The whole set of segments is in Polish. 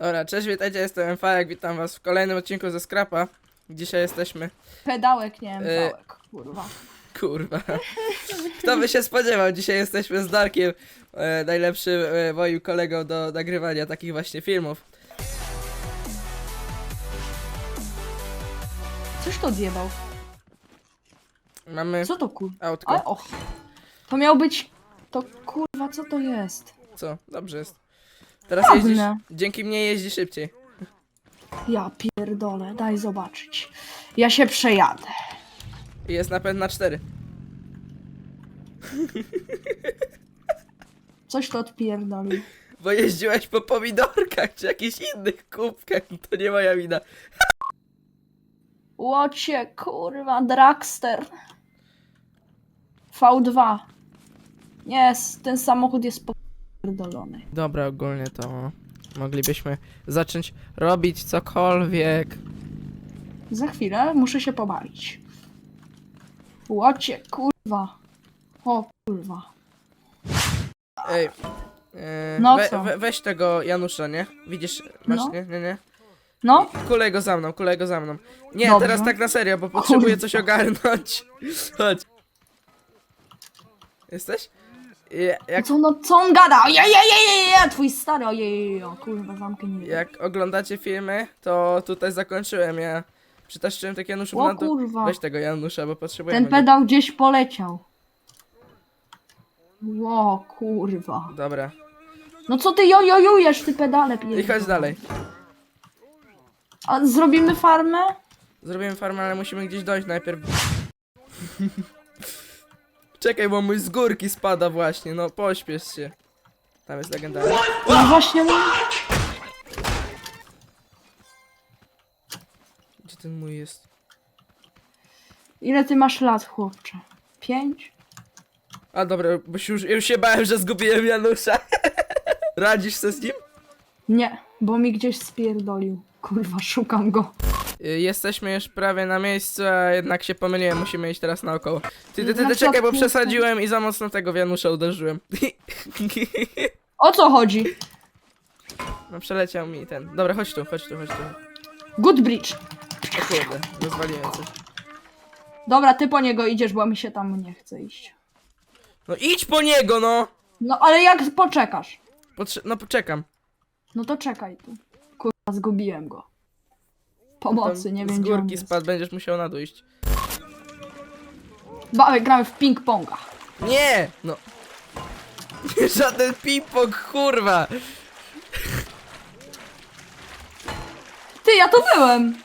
Dobra, cześć, witajcie, jestem Fajak, witam was w kolejnym odcinku ze Scrapa. Dzisiaj jesteśmy, Pedałek, nie wiem, Y- pałek, kurwa. kurwa, kto by się spodziewał, dzisiaj jesteśmy z Darkiem, e, najlepszym e, moim kolegą do nagrywania takich właśnie filmów. Coś to odjebał. Mamy Co to kur... autko, Ale och. To miał być... To kurwa, co to jest? co? Dobrze jest. Teraz Ładne. jeździsz, dzięki mnie jeździ szybciej. Ja pierdolę, daj zobaczyć. Ja się przejadę. I jest napęd na 4. Coś to odpierdolił. Bo jeździłeś po pomidorkach czy jakichś innych kubkach, to nie moja wina. Łocie, kurwa, Dragster. V2. Nie, s- ten samochód jest Dobra, ogólnie to moglibyśmy zacząć robić cokolwiek. Za chwilę muszę się pobawić. Łocie, kurwa. O kurwa. Ej. e, No we, co? we, weź tego Janusza, nie? Widzisz? Masz, No. nie, nie, nie. No, Kulej go za mną, kulej go za mną. Nie, Dobrze. teraz tak na serio, bo potrzebuję coś ogarnąć. Chodź. Jesteś? Je- Jak, co, no, co on gada? Ja, twój stary, ojej, o kurwa, zamknij. jak oglądacie filmy, to tutaj zakończyłem. Ja przytaszczyłem tak Januszów O na dół. kurwa, Weź tego Janusza, bo potrzebuję. ten pedał gdzieś poleciał. O kurwa. Dobra. No co ty jojojujesz, ty pedale I chodź dalej. A zrobimy farmę? Zrobimy farmę, ale musimy gdzieś dojść najpierw. Czekaj, bo mój z górki spada właśnie, no pośpiesz się. Tam jest legendarny. No właśnie, no. Gdzie ten mój jest? ile ty masz lat, chłopcze? Pięć? A dobra, bo się już, już się bałem, że zgubiłem Janusza. Radzisz sobie z nim? Nie, bo mi gdzieś spierdolił. Kurwa, szukam go. Y, Jesteśmy już prawie na miejscu, a jednak się pomyliłem, musimy iść teraz naokoło. Ty, ty, ty, Na ty czekaj, bo środku przesadziłem i za mocno tego w Janusza uderzyłem. O co chodzi? No przeleciał mi ten. Dobra, chodź tu, chodź tu, chodź tu. Good bridge. O kurde, rozwaliłem coś. Dobra, ty po niego idziesz, bo mi się tam nie chce iść. No idź po niego, no! No ale jak poczekasz? Potrze no poczekam. No to czekaj tu. Kurwa, zgubiłem go. Pomocy, nie Z wiem gdzie on górki jest. spadł, będziesz musiał na dół iść. Gramy w ping-ponga. Nie! No. Żaden ping-pong, kurwa! Ty, ja tu byłem!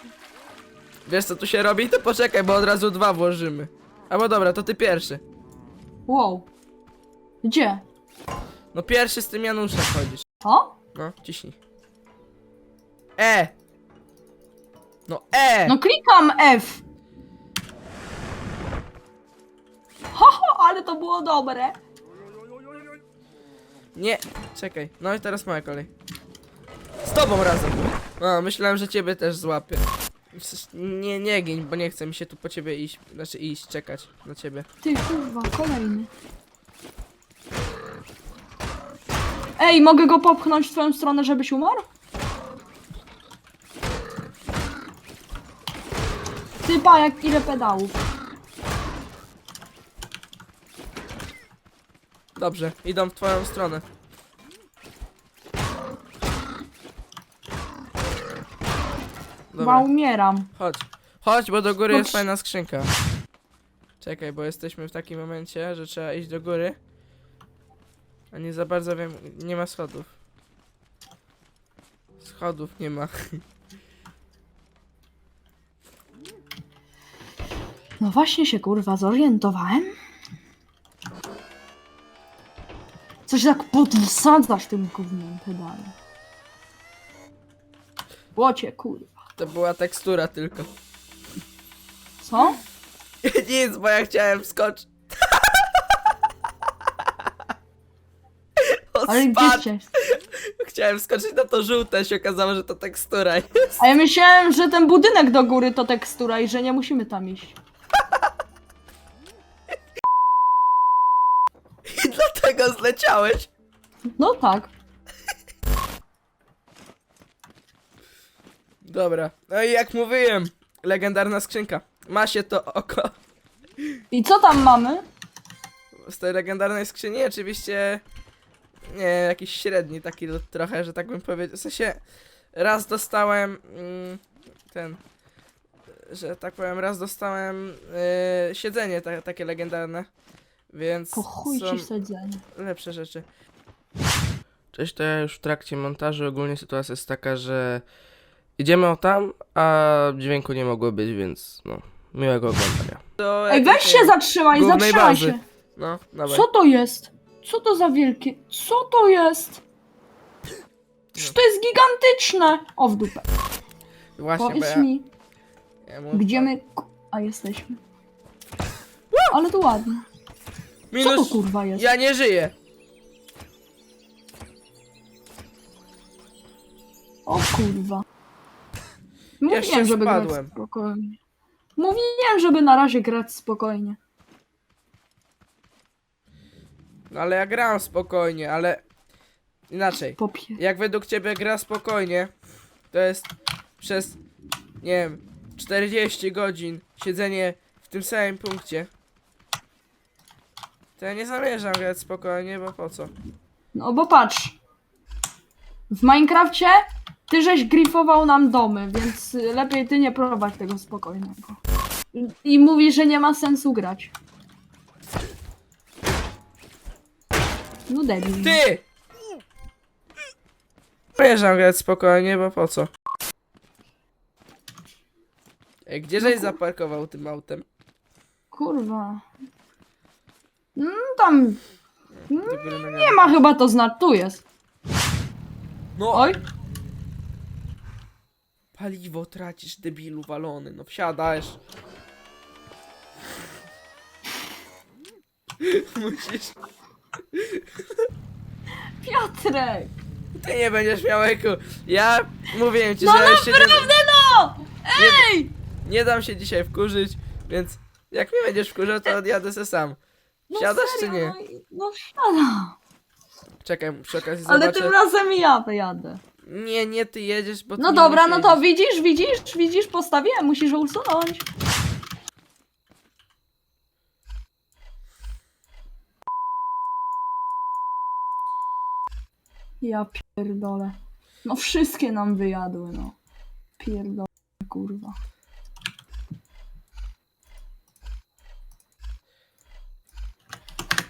Wiesz co tu się robi? To poczekaj, bo od razu dwa włożymy. Albo dobra, to ty pierwszy. Wow. Gdzie? No pierwszy z tym Januszem chodzisz. To? No, ciśnij. E! No E! No klikam F. Ho, ho, ale to było dobre. Nie! Czekaj, no i teraz moja kolej. Z tobą razem. No, myślałem, że ciebie też złapię. Nie, nie gin, bo nie chce mi się tu po ciebie iść, znaczy iść, czekać na ciebie. Ty, kurwa, kolejny. Ej, mogę go popchnąć w twoją stronę, żebyś umarł? Ty, pa, jak ile pedałów. Dobrze, idą w twoją stronę. Chyba Dobra, umieram. chodź. Chodź, bo do góry Chodź. jest fajna skrzynka. Czekaj, bo jesteśmy w takim momencie, że trzeba iść do góry. A nie za bardzo wiem, nie ma schodów. Schodów nie ma. No właśnie się kurwa zorientowałem. Coś tak podsadzasz tym gównem pedale. Łocie kurwa. To była tekstura tylko. Co? Nic, bo ja chciałem wskoczyć. O, Ale spadł. gdzie? Chciałem wskoczyć na to żółte, się okazało, że to tekstura jest. A ja myślałem, że ten budynek do góry to tekstura i że nie musimy tam iść. Dlatego zleciałeś. No tak. Dobra. No i jak mówiłem, legendarna skrzynka. Ma się to oko. I co tam mamy? Z tej legendarnej skrzyni oczywiście nie jakiś średni taki lód trochę, że tak bym powiedział. W sensie raz dostałem mm, ten, że tak powiem, raz dostałem y, siedzenie ta, takie legendarne, więc Po chuj są ci sadzenie. lepsze rzeczy. Cześć, to ja już w trakcie montażu. Ogólnie sytuacja jest taka, że idziemy o tam, a dźwięku nie mogło być, więc no, miłego oglądania. Do Ej, weź się zatrzymaj, głównej zatrzymaj bazy. się. No, dawaj. Co to jest? Co to za wielkie? Co to jest? Przecież to jest gigantyczne! O, w dupę. Właśnie, bo Powiedz ja, mi, ja mu- gdzie my... ku- A, jesteśmy. Ale to ładnie. Co to Minus, kurwa jest? ja nie żyję. O kurwa. Jeszcze Mówiłem, żeby grać spokojnie. Mówiłem, żeby na razie grać spokojnie. No ale ja gram spokojnie, ale inaczej. Popie. Jak według ciebie gra spokojnie, to jest przez, nie wiem, 40 godzin siedzenie w tym samym punkcie. To ja nie zamierzam grać spokojnie, bo po co? No bo patrz. W Minecrafcie ty żeś grifował nam domy, więc lepiej ty nie prowadź tego spokojnego. I- I mówisz, że nie ma sensu grać. No debil. Ty! Zamierzam grać spokojnie, bo po co? Ej, gdzie żeś zaparkował tym autem? Kurwa. Mm, tam nogami. nie ma chyba to znać. Tu jest. No, Oj. paliwo tracisz, debilu walony, no wsiadasz. Musisz. Piotrek. Ty nie będziesz miał eku. Ja mówiłem ci, No że jeszcze nie, naprawdę no! Ej! nie dam się dzisiaj wkurzyć, więc jak mnie będziesz wkurzał, to odjadę se sam. No Siadasz czy serio, nie? No, i- no siadam. Czekaj, przy okazji Ale zobaczę. tym razem ja wyjadę. Nie, nie ty jedziesz, bo ty No nie dobra, musisz no to jeździć. widzisz, widzisz, widzisz, postawiłem, musisz go usunąć. Ja pierdolę. No wszystkie nam wyjadły, no. Pierdolę, kurwa.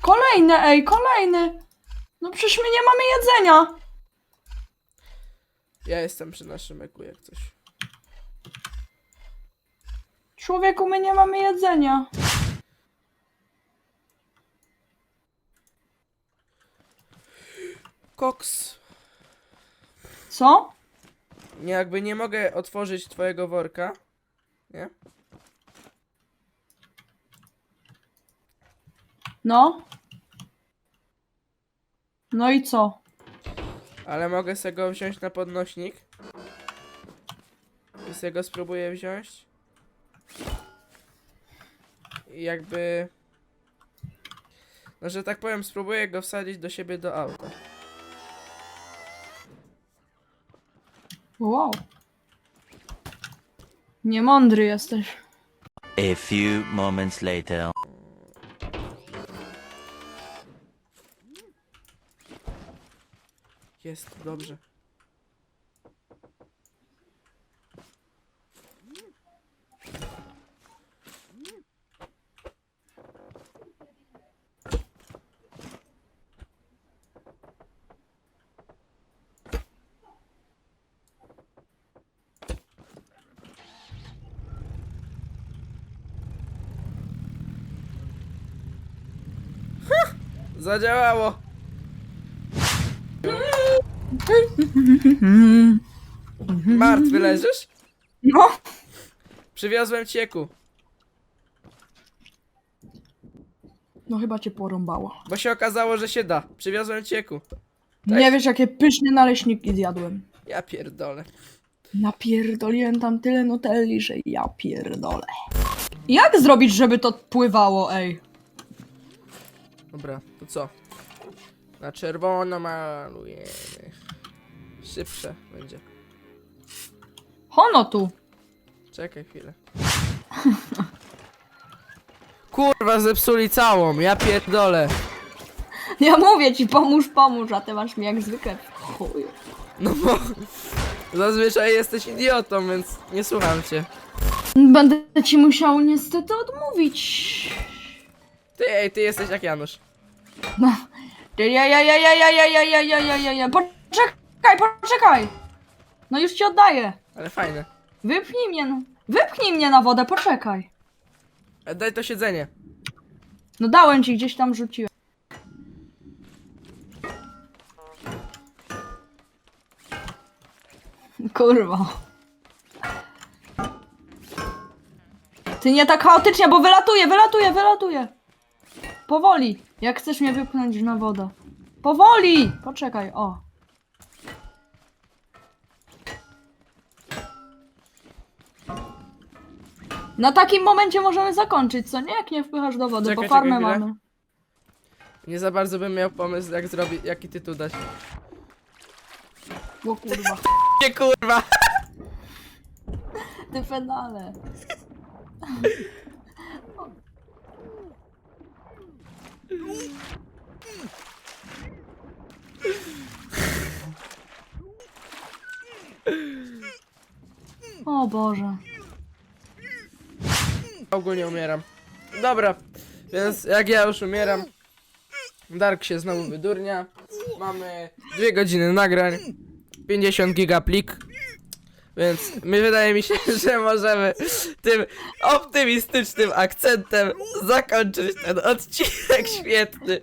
Kolejne, ej, kolejny! No przecież my nie mamy jedzenia! Ja jestem przy naszym eku, jak coś. Człowieku, my nie mamy jedzenia. Koks. Co? Nie, jakby nie mogę otworzyć twojego worka. Nie? No? No i co? Ale mogę sobie go wziąć na podnośnik. I sobie go spróbuję wziąć. I jakby... No, że tak powiem, spróbuję go wsadzić do siebie do auta. Wow. Niemądry jesteś. A few moments later. Jest, dobrze. Zadziałało! Martwy leżysz? No. Przywiozłem cieku, No chyba cię porąbało. bo się okazało, że się da. Przywiozłem cieku. Nie wiesz, jakie pyszne naleśniki zjadłem. Ja pierdolę. Napierdoliłem tam tyle nutelli, że ja pierdolę. Jak zrobić, żeby to pływało, ej? Dobra, to co? Na czerwono malujemy. Szybsze będzie. Hono tu. Czekaj chwilę. Kurwa, zepsuli całą, ja pierdolę. Ja mówię ci, pomóż, pomóż, a ty masz mi jak zwykle w chuju. No bo zazwyczaj jesteś idiotą, więc nie słucham cię. Będę ci musiał niestety odmówić. Ty, ej, ty jesteś jak Janusz. No. Ja, ja, ja, ja, ja, ja, ja, ja, ja, ja, ja, ja, ja. Poczekaj, poczekaj. No już ci oddaję. Ale fajne. Wypchnij mnie, no. Wypchnij mnie na wodę, poczekaj. E, Daj to siedzenie. No dałem ci, gdzieś tam rzuciłem. Kurwa. Ty nie tak chaotycznie, bo wylatuje, wylatuje, wylatuje. Powoli. Jak chcesz mnie wypchnąć na wodę. Powoli! Poczekaj, o. Na takim momencie możemy zakończyć, co nie? Jak nie wpychasz do wody, Czekaj, bo farmę czekaj chwilę. mamy. Nie za bardzo bym miał pomysł, jak zrobić, jaki tytuł dać. O kurwa. Nie kurwa! Ty fenale. O Boże. Ogólnie umieram. Dobra, więc jak ja już umieram, Dark się znowu wydurnia. Mamy dwie godziny nagrań, 50 giga plik. Więc mi wydaje mi się, że możemy tym optymistycznym akcentem zakończyć ten odcinek świetny.